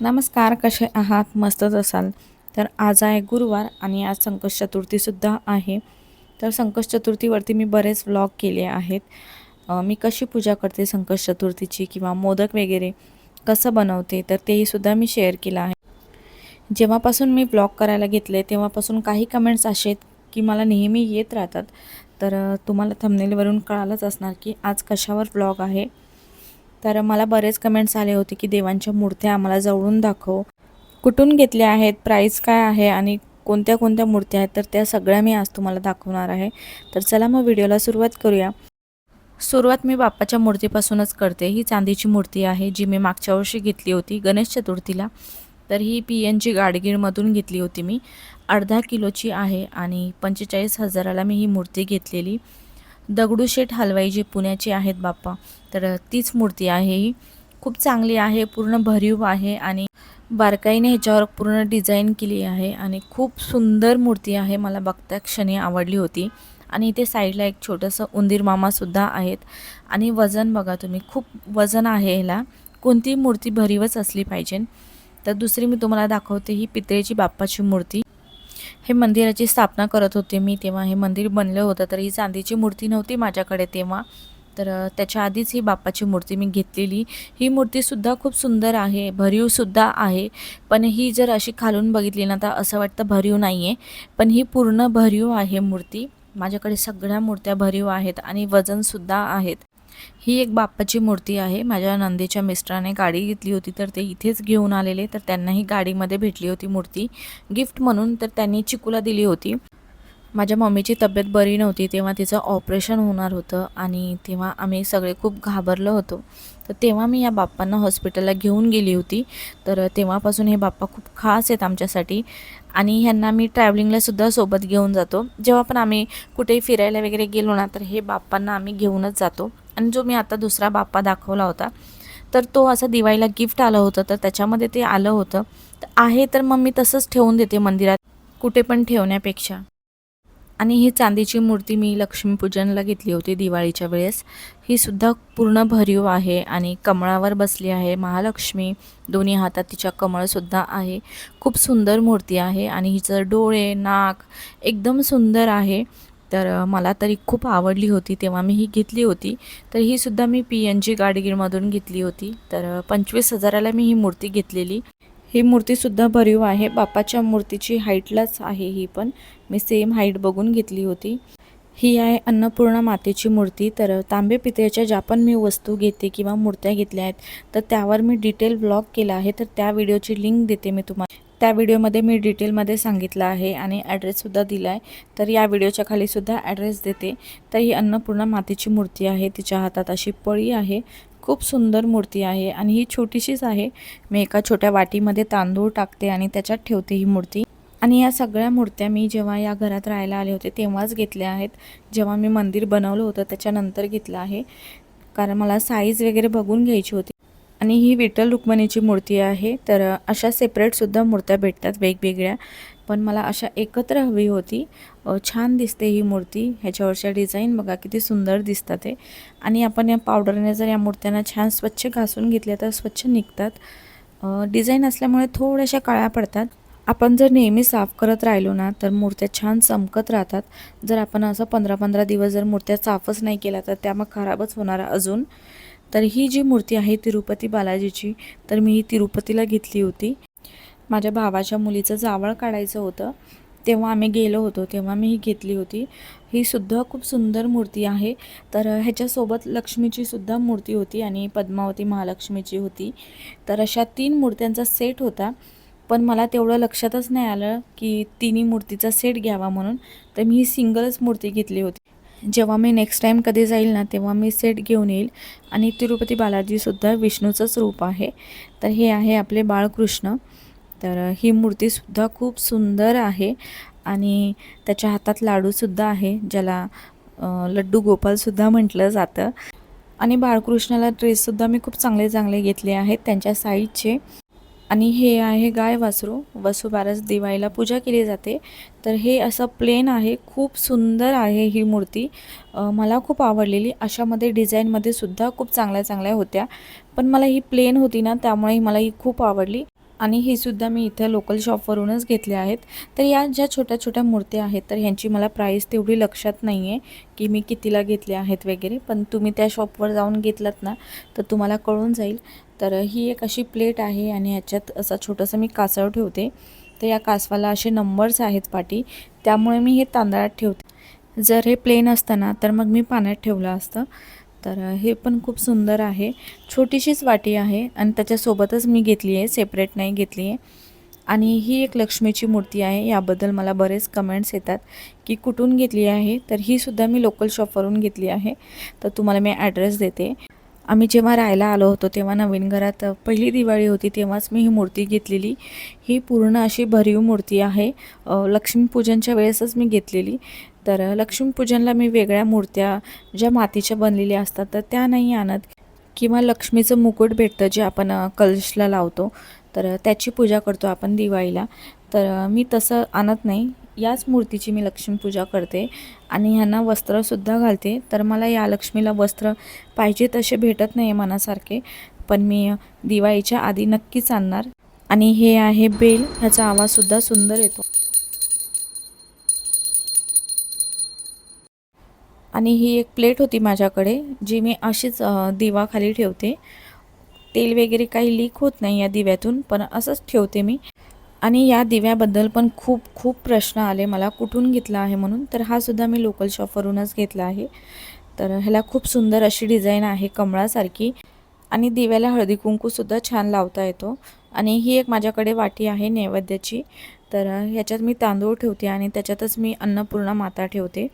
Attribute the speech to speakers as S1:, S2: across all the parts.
S1: नमस्कार कसे आहात? मस्तच असाल. तर आज आहे गुरुवार आणि आज संकष्ट चतुर्थीसुद्धा आहे. तर संकष्ट चतुर्थीवरती मी बरेच व्लॉग केले आहेत. मी कशी पूजा करते संकष्ट चतुर्थीची किंवा मोदक वगैरे कसं बनवते तर तेहीसुद्धा मी शेअर केलं आहे. जेव्हापासून मी ब्लॉग करायला घेतले तेव्हापासून काही कमेंट्स असे आहेत की मला नेहमी येत राहतात. तर तुम्हाला थंबनेलवरून कळालंच असणार की आज कशावर ब्लॉग आहे. तर मला बरेच कमेंट्स आले होते की देवांच्या मूर्त्या आम्हाला जवळून दाखव. कुठून घेतल्या आहेत? प्राईस काय आहे? आणि कोणत्या कोणत्या मूर्त्या आहेत? तर त्या सगळ्या मी आज तुम्हाला दाखवणार आहे. तर चला मग व्हिडिओला सुरुवात करूया. सुरुवात मी बाप्पाच्या मूर्तीपासूनच करते. ही चांदीची मूर्ती आहे जी मी मागच्या वर्षी घेतली होती गणेश चतुर्थीला. तर ही पी एन जी गाडगीळमधून घेतली होती मी. अर्धा किलोची आहे आणि पंचेचाळीस हजाराला मी ही मूर्ती घेतलेली. दगडूशेठ हलवाई जे पुण्याची आहेत बाप्पा तर तीच मूर्ती आहे ही. खूप चांगली आहे पूर्ण भरीव आहे आणि बारकाईने ह्याच्यावर पूर्ण डिझाईन केली आहे आणि खूप सुंदर मूर्ती आहे मला बघता क्षणी आवडली होती. आणि इथे साईडला एक छोटंसं उंदीर मामासुद्धा आहेत. आणि वजन बघा तुम्ही खूप वजन आहे ह्याला. कोणतीही मूर्ती भरीवच असली पाहिजे. तर दुसरी मी तुम्हाला दाखवते ही पितळेची बाप्पाची मूर्ती. हे मंदिराची स्थापना करत होते मी तेव्हा हे मंदिर बनलं होतं तर ही चांदीची मूर्ती नव्हती माझ्याकडे तेव्हा. तर त्याच्या आधीच ही बाप्पाची मूर्ती मी घेतलेली. ही मूर्तीसुद्धा खूप सुंदर आहे भरीवसुद्धा आहे. पण ही जर अशी खालून बघितली ना तर असं वाटतं भरीव नाही आहे पण ही पूर्ण भरीव आहे मूर्ती. माझ्याकडे सगळ्या मूर्त्या भरीव आहेत आणि वजनसुद्धा आहेत. ही एक बाप्पाची मूर्ती आहे. माझ्या नंदीच्या मिस्टराने गाडी घेतली होती तर ते इथेच घेऊन आलेले. तर त्यांना ही गाडीमध्ये भेटली होती मूर्ती. गिफ्ट म्हणून तर त्यांनी चिकूला दिली होती. माझ्या मम्मीची तब्येत बरी नव्हती तेव्हा तिचं ऑपरेशन होणार होतं आणि तेव्हा आम्ही सगळे खूप घाबरलो होतो. तर तेव्हा मी या बाप्पांना हॉस्पिटलला घेऊन गेली होती. तर तेव्हापासून हे बाप्पा खूप खास आहेत आमच्यासाठी आणि ह्यांना मी ट्रॅव्हलिंगलासुद्धा सोबत घेऊन जातो. जेव्हा पण आम्ही कुठेही फिरायला वगैरे गेलो ना तर हे बाप्पांना आम्ही घेऊनच जातो. आणि जो मी आता दुसरा बाप्पा दाखवला होता तर तो असं दिवाळीला गिफ्ट आलं होतं. तर त्याच्यामध्ये ते आलं होतं. तर आहे तर मग मी तसंच ठेवून देते मंदिरात कुठे पण ठेवण्यापेक्षा. आणि ही चांदीची मूर्ती मी लक्ष्मीपूजनला घेतली होती दिवाळीच्या वेळेस. ही सुद्धा पूर्ण भरीव आहे आणि कमळावर बसली आहे. महालक्ष्मी दोन्ही हातात तिच्या कमळसुद्धा आहे. खूप सुंदर मूर्ती आहे आणि हिचं डोळे नाक एकदम सुंदर आहे. तर मला तरी खूप आवडली होती तेव्हा मी ही घेतली होती. तर ही सुद्धा मी पी एन जी गाडगीरमधून घेतली होती. तर पंचवीस हजाराला मी ही मूर्ती घेतलेली. ही मूर्तीसुद्धा भरीव आहे. बाप्पाच्या मूर्तीची हाईटलाच आहे ही पण. मी सेम हाईट बघून घेतली होती. ही आहे अन्नपूर्णा मातेची मूर्ती. तर तांबे पितळेच्या ज्या पण मी वस्तू घेते किंवा मूर्त्या घेतल्या आहेत तर त्यावर मी डिटेल ब्लॉग केला आहे. तर त्या व्हिडिओची लिंक देते मी तुम्हाला त्या व्हिडिओमध्ये मी डिटेलमध्ये सांगितलं आहे आणि ॲड्रेससुद्धा दिला आहे. तर या व्हिडिओच्या खालीसुद्धा ॲड्रेस देते. तर ही अन्नपूर्णा मातेची मूर्ती आहे. तिच्या हातात अशी पळी आहे. खूप सुंदर मूर्ती आहे आणि ही छोटीशीच आहे. मी एका छोट्या वाटीमध्ये तांदूळ टाकते आणि त्याच्यात ठेवते ही मूर्ती. आणि या सगळ्या मूर्त्या मी जेव्हा या घरात राहायला आले होते तेव्हाच घेतल्या आहेत. जेव्हा मी मंदिर बनवलं होतं त्याच्यानंतर घेतलं आहे. कारण मला साईज वगैरे बघून घ्यायची होती. आणि ही विठ्ठल रुक्मिणीची मूर्ती आहे. तर अशा सेपरेटसुद्धा मूर्त्या भेटतात वेगवेगळ्या. पण मला अशा एकत्र हवी होती. छान दिसते ही मूर्ती. ह्याच्यावरच्या डिझाईन बघा किती सुंदर दिसतात ते आणि आपण या पावडरने जर या मूर्त्यांना छान स्वच्छ घासून घेतल्या तर स्वच्छ निघतात. डिझाईन असल्यामुळे थोड्याशा काळ्या पडतात. आपण जर नेहमी साफ करत राहिलो ना तर मूर्त्या छान चमकत राहतात. जर आपण असं पंधरा पंधरा दिवस जर मूर्त्या साफच नाही केल्या तर त्या मग खराबच होणार अजून. तर ही जी मूर्ती आहे तिरुपती बालाजीची तर मी ही तिरुपतीला घेतली होती. माझ्या भावाच्या मुलीचं जावळ काढायचं होतं. तेव्हा आम्ही गेलो होतो तेव्हा मी ही घेतली होती. ही सुद्धा खूप सुंदर मूर्ती आहे. तर ह्याच्यासोबत लक्ष्मीची सुद्धा मूर्ती होती आणि पद्मावती महालक्ष्मीची होती. तर अशा तीन मूर्त्यांचा सेट होता. पण मला तेवढं लक्षातच नाही आलं की तिन्ही मूर्तीचा सेट घ्यावा म्हणून. तर मी ही सिंगलच मूर्ती घेतली होती. जेव्हा मी नेक्स्ट टाईम कधी जाईल ना तेव्हा मी सेट घेऊन येईल. आणि तिरुपती बालाजीसुद्धा विष्णूचंच रूप आहे. तर हे आहे आपले बाळकृष्ण. तर ही मूर्तीसुद्धा खूप सुंदर आहे आणि त्याच्या हातात लाडूसुद्धा आहे ज्याला लड्डू गोपालसुद्धा म्हटलं जातं. आणि बाळकृष्णाला ड्रेससुद्धा मी खूप चांगले चांगले घेतले आहेत त्यांच्या साईजचे. आणि हे आहे गाय वासरू वसुबारस दिवाळीला पूजा केली जाते. तर हे असं प्लेन आहे खूप सुंदर आहे ही मूर्ती. मला खूप आवडलेली. अशामध्ये डिझाईनमध्ये सुद्धा खूप चांगल्या चांगल्या होत्या. पण मला ही प्लेन होती ना त्यामुळे मला ही खूप आवडली. आणि हे सुद्धा मी इथं लोकल शॉपवरूनच घेतले आहेत. तर या ज्या छोट्या छोट्या मूर्त्या आहेत तर ह्यांची मला प्राईस तेवढी लक्षात नाही आहे की मी कितीला घेतले आहेत वगैरे. पण तुम्ही त्या शॉपवर जाऊन घेतलात ना तर तुम्हाला कळून जाईल. तर ही एक अशी प्लेट आहे आणि ह्याच्यात असं छोटंसं मी कासव ठेवते. तर या कासवाला असे नंबर्स आहेत पाठी त्यामुळे मी हे तांदळात ठेवते. जर हे प्लेन असतं ना तर मग मी पाण्यात ठेवलं असतं. तर हे पण खूप सुंदर आहे. छोटीशीच वाटी आहे आणि त्याच्यासोबतच मी घेतली आहे सेपरेट नाही घेतली आहे. आणि ही एक लक्ष्मीची मूर्ती आहे याबद्दल मला बरेच कमेंट्स येतात की कुठून घेतली आहे तर ही सुद्धा मी लोकल शॉपवरून घेतली आहे. तर तुम्हाला मी ॲड्रेस देते. आम्ही जेव्हा राहायला आलो होतो तेव्हा नवीन घरात पहिली दिवाळी होती तेव्हाच मी ही मूर्ती घेतलेली. ही पूर्ण अशी भरीव मूर्ती आहे. लक्ष्मीपूजनच्या वेळेसच मी घेतलेली. तर लक्ष्मीपूजनला मी वेगळ्या मूर्त्या ज्या मातीच्या बनलेल्या असतात तर त्या नाही आणत. किंवा लक्ष्मीचं मुकुट भेटतं जे आपण कलशला लावतो तर त्याची पूजा करतो आपण दिवाळीला. तर मी तसं आणत नाही. याच मूर्तीची मी लक्ष्मीपूजा करते आणि ह्यांना वस्त्रसुद्धा घालते. तर मला या लक्ष्मीला वस्त्र पाहिजे तसे भेटत नाही मनासारखे. पण मी दिवाळीच्या आधी नक्कीच आणणार. आणि हे आहे बेल ह्याचा आवाजसुद्धा सुंदर येतो. आणि ही एक प्लेट होती माझ्याकडे जी मी अशीच दिवाखाली ठेवते. तेल वगैरे काही लीक होत नाही या दिव्यातून पण असंच ठेवते मी. आणि या दिव्याबद्दल पण खूप खूप प्रश्न आले. मला कुठून घेतला आहे म्हणून तर हा सुद्धा मी लोकल शॉपवरूनच घेतला आहे. तर ह्याला खूप सुंदर अशी डिझाईन आहे कमळासारखी. आणि दिव्याला हळदी कुंकूसुद्धा छान लावता येतो. आणि ही एक माझ्याकडे वाटी आहे नैवेद्याची. तर ह्याच्यात मी तांदूळ ठेवते आणि त्याच्यातच मी अन्नपूर्णा माता ठेवते.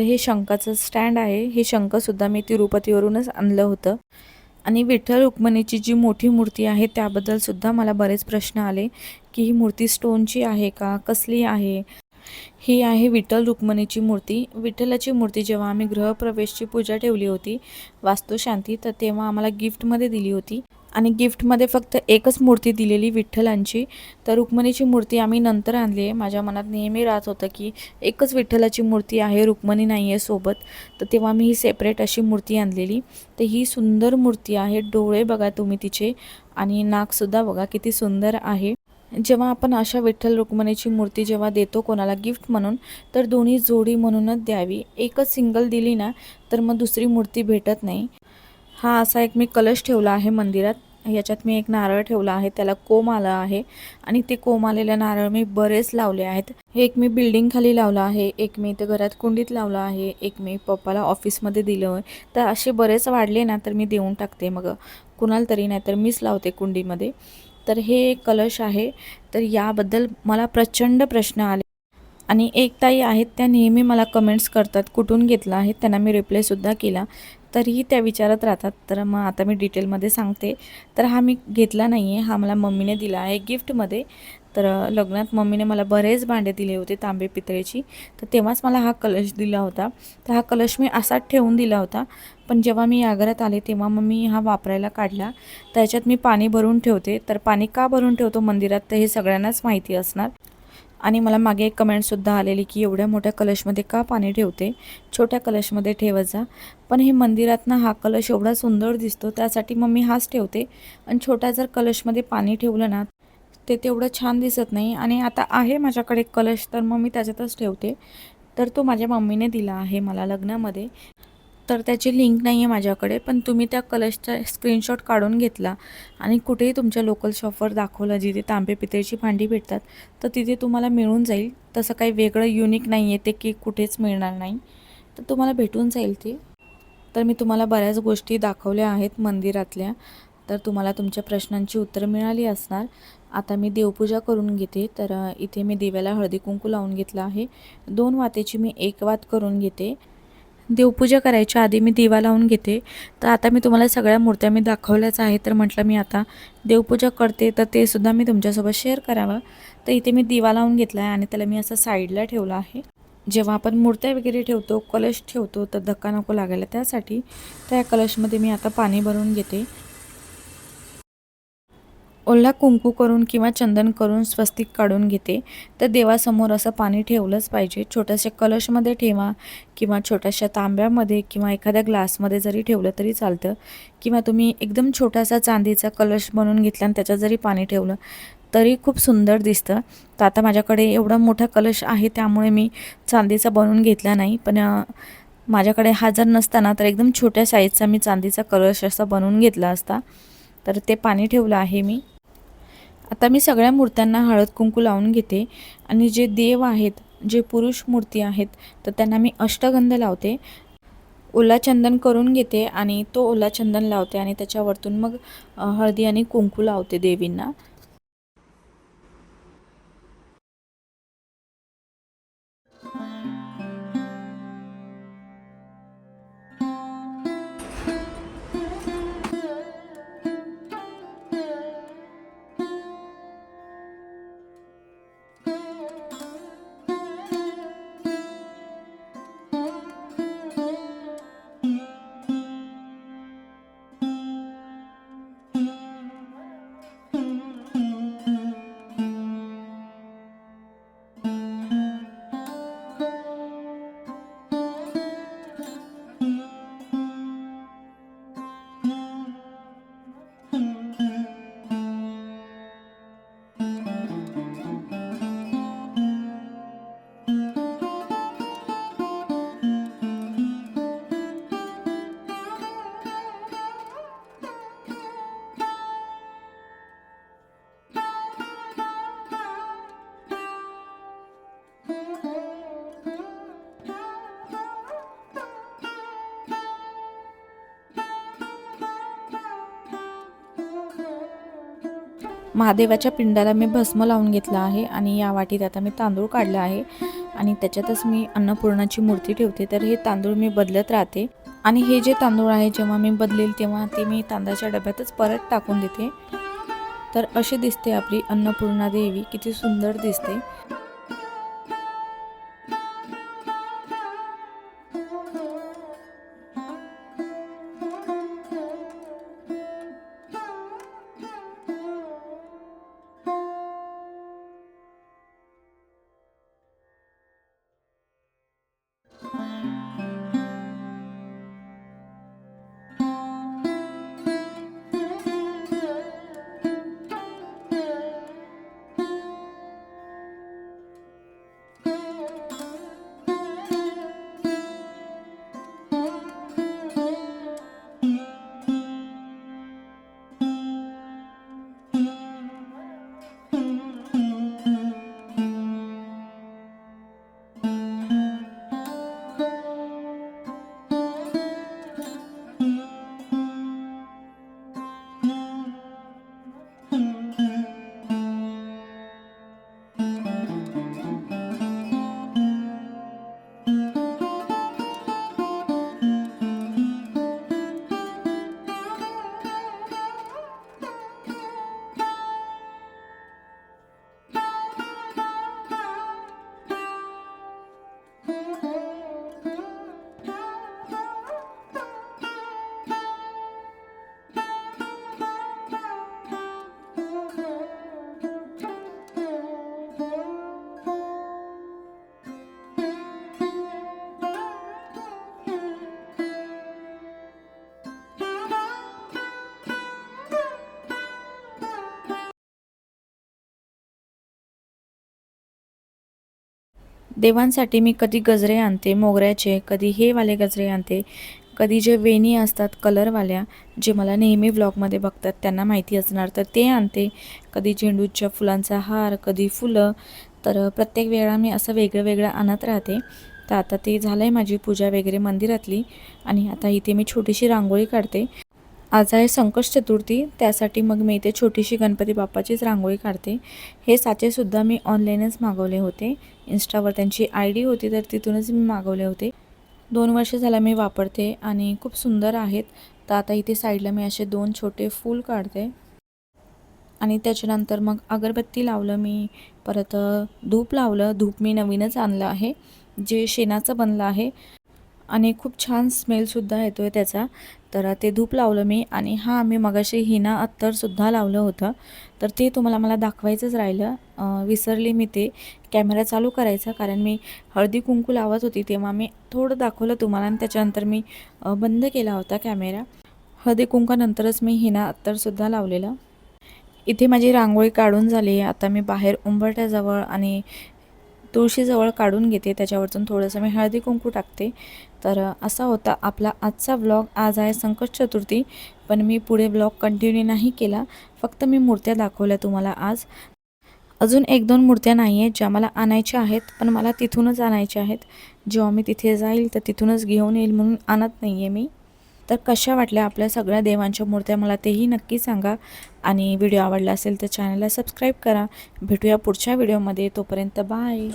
S1: तर हे शंखाचं स्टँड आहे. हे शंखसुद्धा मी तिरुपतीवरूनच आणलं होतं. आणि विठ्ठल रुक्मिणीची जी मोठी मूर्ती आहे त्याबद्दल सुद्धा मला बरेच प्रश्न आले की ही मूर्ती स्टोनची आहे का? कसली आहे? ही आहे विठ्ठल रुक्मिणीची मूर्ती. विठ्ठलाची मूर्ती जेव्हा आम्ही गृहप्रवेशची पूजा ठेवली होती वास्तुशांती तर तेव्हा आम्हाला गिफ्टमध्ये दिली होती. आणि गिफ्टमध्ये फक्त एकच मूर्ती दिलेली विठ्ठलांची. तर रुक्मिणीची मूर्ती आम्ही नंतर आणली आहे. माझ्या मनात नेहमी राहत होतं की एकच विठ्ठलाची मूर्ती आहे रुक्मिणी नाही आहे सोबत. तर तेव्हा मी ही सेपरेट अशी मूर्ती आणलेली. तर ही सुंदर मूर्ती आहे. डोळे बघा तुम्ही तिचे. आणि नाकसुद्धा बघा किती सुंदर आहे. जेव्हा आपण अशा विठ्ठल रुक्मिणीची मूर्ती जेव्हा देतो कोणाला गिफ्ट म्हणून तर दोन्ही जोडी म्हणूनच द्यावी. एकच सिंगल दिली ना तर मग दुसरी मूर्ती भेटत नाही. हा असा एक मी कलश ठेवला आहे मंदिरात. याच्यात मी एक नारळ ठेवला आहे त्याला कोंब आला आहे आणि ते कोंब आलेले नारळ मी बरेच लावले आहेत. हे एक मी बिल्डिंग खाली लावलं आहे एक मी इथं घरात कुंडीत लावलं आहे एक मी पप्पाला ऑफिसमध्ये दिलं आहे. तर असे बरेच वाढले ना तर मी देऊन टाकते मग. कुणाला तरी नाही तर मीच लावते कुंडीमध्ये. तर हे एक कलश आहे. तर याबद्दल मला प्रचंड प्रश्न आले. आणि एक ताई आहेत त्या नेहमी मला कमेंट्स करतात कुठून घेतला आहे त्यांना मी रिप्लायसुद्धा केला. तरीही त्या विचारत राहतात. तर मग आता मी डिटेलमध्ये सांगते. तर हा मी घेतला नाही आहे हा मला मम्मीने दिला आहे गिफ्टमध्ये तर लग्नात मम्मीने मला बरेच भांडे दिले होते तांबे पितळेची. तर तेव्हाच मला हा कलश दिला होता. तर हा कलश मी असाच ठेवून दिला होता. पण जेव्हा मी या घरात आले तेव्हा मग मी हा वापरायला काढला. त्याच्यात मी पाणी भरून ठेवते. तर पाणी का भरून ठेवतो मंदिरात तर हे सगळ्यांनाच माहिती असणार. आणि मला मागे एक कमेंटसुद्धा आलेली की एवढ्या मोठ्या कलशमध्ये का पाणी ठेवते? छोट्या कलशमध्ये ठेवत जा. पण हे मंदिरात ना हा कलश एवढा सुंदर दिसतो त्यासाठी मग मी हाच ठेवते. आणि छोट्या जर कलशमध्ये पाणी ठेवलं ना ते तेवढं छान दिसत नाही. आणि आता आहे माझ्याकडे कलश तर मग मी त्याच्यातच ठेवते. तर तो माझ्या मम्मीने दिला आहे मला लग्नामध्ये. तर त्याची लिंक नाही आहे माझ्याकडे पण तुम्ही त्या कलशचा स्क्रीनशॉट काढून घेतला. आणि कुठेही तुमच्या लोकल शॉपवर दाखवलं जिथे तांबे पितळेची भांडी भेटतात तर तिथे तुम्हाला मिळून जाईल. तसं काही वेगळं युनिक नाही आहे ते की कुठेच मिळणार नाही. तर तुम्हाला भेटून जाईल ते. तर मी तुम्हाला बऱ्याच गोष्टी दाखवल्या आहेत मंदिरातल्या. तर तुम्हाला तुमच्या प्रश्नांची उत्तरं मिळाली असणार. आता मी देवपूजा करून घेते. तर इथे मी दिव्याला हळदी कुंकू लावून घेतला आहे. दोन वातेची मी एक वात करून घेते. देवपूजा करायच्या आधी मी दिवा लावून घेते. तर आता मी तुम्हाला सगळ्या मूर्त्या मी दाखवल्याच आहे तर म्हटलं मी आता देवपूजा करते तर ते सुद्धा मी तुमच्यासोबत शेअर करावं. तर इथे मी दिवा लावून घेतला आहे आणि त्याला मी असं साईडला ठेवला आहे. जेव्हा आपण मूर्त्या वगैरे ठेवतो कलश ठेवतो तर धक्का नको लागायला त्यासाठी त्या कलशमध्ये मी आता पाणी भरून घेते. ओला कुंकू करून किंवा चंदन करून स्वस्तिक काढून घेते तर देवासमोर असं पाणी ठेवलंच पाहिजे. छोट्याशा कलशमध्ये ठेवा किंवा छोट्याशा तांब्यामध्ये किंवा एखाद्या ग्लासमध्ये जरी ठेवलं तरी चालतं. किंवा तुम्ही एकदम छोटासा चांदीचा कलश बनवून घेतला आणि त्याच्यात जरी पाणी ठेवलं तरी खूप सुंदर दिसतं. तर आता माझ्याकडे एवढा मोठा कलश आहे त्यामुळे मी चांदीचा बनवून घेतला नाही. पण माझ्याकडे हा जर नसताना तर एकदम छोट्या साईजचा मी चांदीचा कलश असा बनवून घेतला असता. तर ते पाणी ठेवलं आहे मी. आता मी सगळ्या मूर्त्यांना हळद कुंकू लावून घेते आणि जे देव आहेत जे पुरुष मूर्ती आहेत तर त्यांना मी अष्टगंध लावते. ओला चंदन करून घेते आणि तो ओला चंदन लावते आणि त्याच्यावरतून मग हळदी आणि कुंकू लावते देवींना. महादेवाच्या पिंडाला मी भस्म लावून घेतला आहे आणि या वाटीत आता मी तांदूळ काढला आहे. आणि त्याच्यातच मी अन्नपूर्णाची मूर्ती ठेवते. तर हे तांदूळ मी बदलत राहते. आणि हे जे तांदूळ आहे जेव्हा मी बदलेल तेव्हा ते मी तांदळाच्या डब्यातच परत टाकून देते. तर अशी दिसते आपली अन्नपूर्णा देवी. किती सुंदर दिसते. देवांसाठी मी कधी गजरे आणते मोगऱ्याचे कधी हे वाले गजरे आणते कधी जे वेणी असतात कलरवाल्या जे मला नेहमी व्लॉगमध्ये बघतात त्यांना माहिती असणार. तर ते आणते. कधी झेंडूच्या फुलांचा हार कधी फुलं. तर प्रत्येक वेळा मी असं वेगळं वेगळं आणत राहते. तर आता ते झालं आहे माझी पूजा वगैरे मंदिरातली आणि आता इथे मी छोटीशी रांगोळी काढते. आज आहे संकष्ट चतुर्थी त्यासाठी मग मी इथे छोटीशी गणपती बाप्पाचीच रांगोळी काढते. हे साचेसुद्धा मी ऑनलाईनच मागवले होते. इन्स्टावर त्यांची आय डी होती तर तिथूनच मी मागवले होते. दोन वर्ष झाला मी वापरते आणि खूप सुंदर आहेत. तर आता इथे साईडला मी असे दोन छोटे फूल काढते. आणि त्याच्यानंतर मग अगरबत्ती लावलं मी परत धूप लावलं. धूप मी नवीनच आणलं आहे जे शेणाचं बनलं आहे. आणि खूप छान स्मेलसुद्धा येतो आहे त्याचा. तर ते धूप लावलं मी आणि हां मी मगाशी हिना अत्तरसुद्धा लावलं होतं. तर ते तुम्हाला मला दाखवायचंच राहिलं. विसरले मी ते. कॅमेरा चालू करायचा कारण मी हळदी कुंकू लावत होती तेव्हा मी थोडं दाखवलं तुम्हाला आणि त्याच्यानंतर मी बंद केला होता कॅमेरा. हळदी कुंकानंतरच मी हिना अत्तरसुद्धा लावलेलं. इथे माझी रांगोळी काढून झाली. आहे आता मी बाहेर उंबरट्याजवळ आणि तुळशीजवळ काढून घेते त्याच्यावरतून थोडंसं मी हळदी कुंकू टाकते. तर असा होता आपला आजचा व्लॉग आज आहे संकट चतुर्थी पण मी पुढे व्लॉग कंटिन्यू नाही केला. फक्त मी मूर्त्या दाखवल्या तुम्हाला आज. अजून एक दोन मूर्त्या नाही आहेत ज्या मला आणायच्या आहेत पण मला तिथूनच आणायच्या आहेत. जेव्हा मी तिथे जाईल तर तिथूनच घेऊन येईल म्हणून आणत नाही आहे मी. तर कशा वाटल्या आपल्या सगळ्या देवांच्या मूर्त्या मला तेही नक्की सांगा. आणि व्हिडिओ आवडला असेल तर चॅनलला सबस्क्राईब करा. भेटूया पुढच्या व्हिडिओमध्ये तोपर्यंत बाय